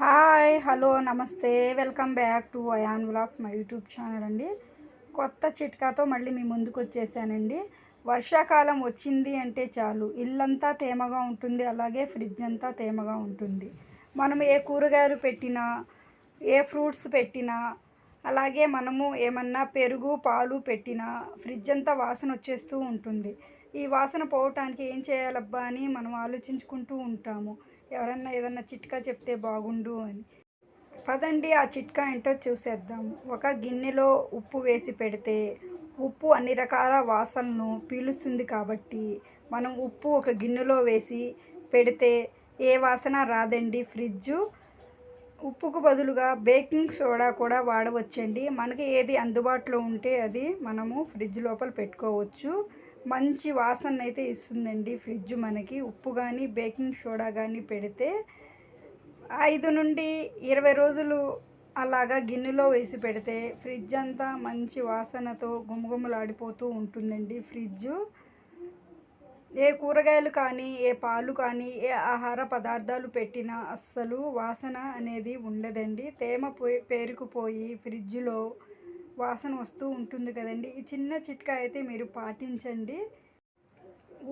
Hi hello నమస్తే. Welcome back to Ayaan vlogs మా YouTube channel అండి. కొత్త చిట్కాతో మళ్ళీ మీ ముందుకు వచ్చేసానండి. వర్షాకాలం వచ్చింది అంటే చాలు. ఇల్లంతా తేమగా ఉంటుంది అలాగే ఫ్రిడ్జ్ అంతా తేమగా ఉంటుంది. మనం ఏ కూరగాయలు పెట్టినా ఏ ఫ్రూట్స్ పెట్టినా అలాగే మనము ఏమన్నా పెరుగు పాలు పెట్టినా ఫ్రిడ్జ్ అంతా వాసన వచ్చేస్తూ ఉంటుంది. ఈ వాసన పోవటానికి ఏం చేయాలబ్బా అని మనం ఆలోచించుకుంటూ ఉంటాము. ఎవరన్నా ఏదన్నా చిట్కా చెప్తే బాగుండు అని. పదండి ఆ చిట్కా ఏంటో చూసేద్దాం. ఒక గిన్నెలో ఉప్పు వేసి పెడితే ఉప్పు అన్ని రకాల వాసనను పీలుస్తుంది కాబట్టి మనం ఉప్పు ఒక గిన్నెలో వేసి పెడితే ఏ వాసన రాదండి ఫ్రిడ్జు? ఉప్పుకు బదులుగా బేకింగ్ సోడా కూడా వాడవచ్చండి. మనకి ఏది అందుబాటులో ఉంటే అది మనము ఫ్రిడ్జ్ లోపల పెట్టుకోవచ్చు. మంచి వాసన అయితే ఇస్తుందండి ఫ్రిడ్జ్ మనకి. ఉప్పు కానీ బేకింగ్ సోడా కానీ పెడితే ఐదు నుండి ఇరవై రోజులు అలాగా గిన్నెలో వేసి పెడితే ఫ్రిడ్జ్ అంతా మంచి వాసనతో గుమగుమలాడిపోతూ ఉంటుందండి ఫ్రిడ్జ్. ఏ కూరగాయలు కానీ ఏ పాలు కానీ ఏ ఆహార పదార్థాలు పెట్టినా అస్సలు వాసన అనేది ఉండదండి. తేమ పోయి పేరుకుపోయి ఫ్రిడ్జ్లో వాసన వస్తూ ఉంటుంది కదండి. ఈ చిన్న చిట్కా అయితే మీరు పాటించండి.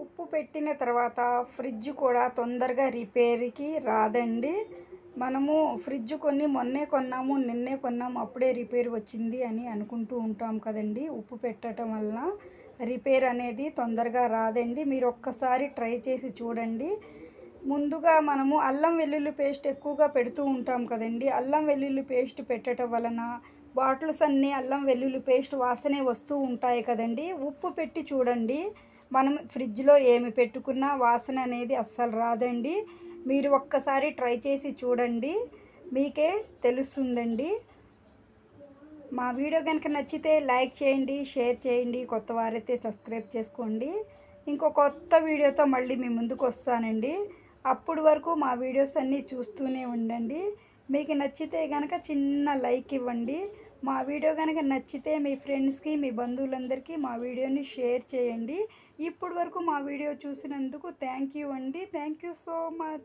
ఉప్పు పెట్టిన తర్వాత ఫ్రిడ్జ్ కూడా తొందరగా రిపేర్కి రాదండి. మనము ఫ్రిడ్జ్ కొన్ని మొన్నే కొన్నాము నిన్నే కొన్నాము అప్పుడే రిపేర్ వచ్చింది అని అనుకుంటూ ఉంటాం కదండి. ఉప్పు పెట్టడం వలన రిపేర్ అనేది తొందరగా రాదండి. మీరు ఒక్కసారి ట్రై చేసి చూడండి. ముందుగా మనము అల్లం వెల్లుల్లి పేస్ట్ ఎక్కువగా పెడుతూ ఉంటాం కదండి. అల్లం వెల్లుల్లి పేస్ట్ పెట్టడం వలన బాటిల్స్ అన్నీ అల్లం వెల్లుల్లి పేస్ట్ వాసనే వస్తూ ఉంటాయి కదండి. ఉప్పు పెట్టి చూడండి. మనం ఫ్రిడ్జ్లో ఏమి పెట్టుకున్నా వాసన అనేది అస్సలు రాదండి. మీరు ఒక్కసారి ట్రై చేసి చూడండి. మీకే తెలుస్తుందండి. మా వీడియో కనుక నచ్చితే లైక్ చేయండి షేర్ చేయండి కొత్త వారైతే సబ్స్క్రైబ్ చేసుకోండి. ఇంకో కొత్త వీడియోతో మళ్ళీ మీ ముందుకు వస్తానండి. అప్పుడు వరకు మా వీడియోస్ అన్నీ చూస్తూనే ఉండండి. మీకు నచ్చితే కనుక చిన్న లైక్ ఇవ్వండి. మా వీడియో కనుక నచ్చితే మీ ఫ్రెండ్స్కి మీ బంధువులందరికీ మా వీడియోని షేర్ చేయండి. ఇప్పటి వరకు మా వీడియో చూసినందుకు థ్యాంక్ యూ అండి. Thank you so much.